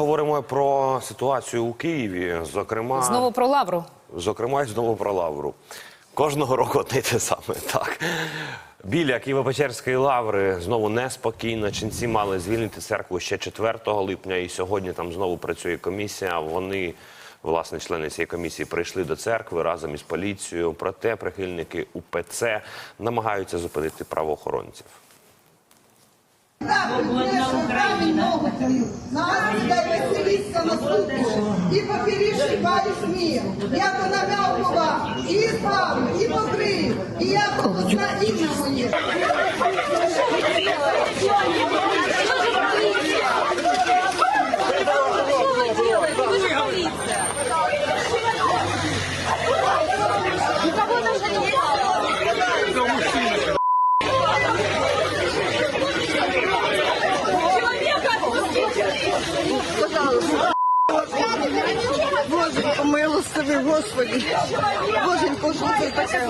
Говоримо про ситуацію у Києві, зокрема, Знову про лавру. зокрема і знову про лавру. Кожного року одне те саме. Так біля Києво-Печерської лаври знову неспокійно. Ченці мали звільнити церкву ще 4 липня, і сьогодні там знову працює комісія. Вони, власне, члени цієї комісії, прийшли до церкви разом із поліцією. Проте прихильники УПЦ намагаються зупинити правоохоронців. Свободна Україна. Нагадуйте веселіться на слуху. І паріж мір. Я то нам'явкова і славу, і покрив, і я на ім'я моє. Боже, помилостивий, Господи. Боженько, що це таке?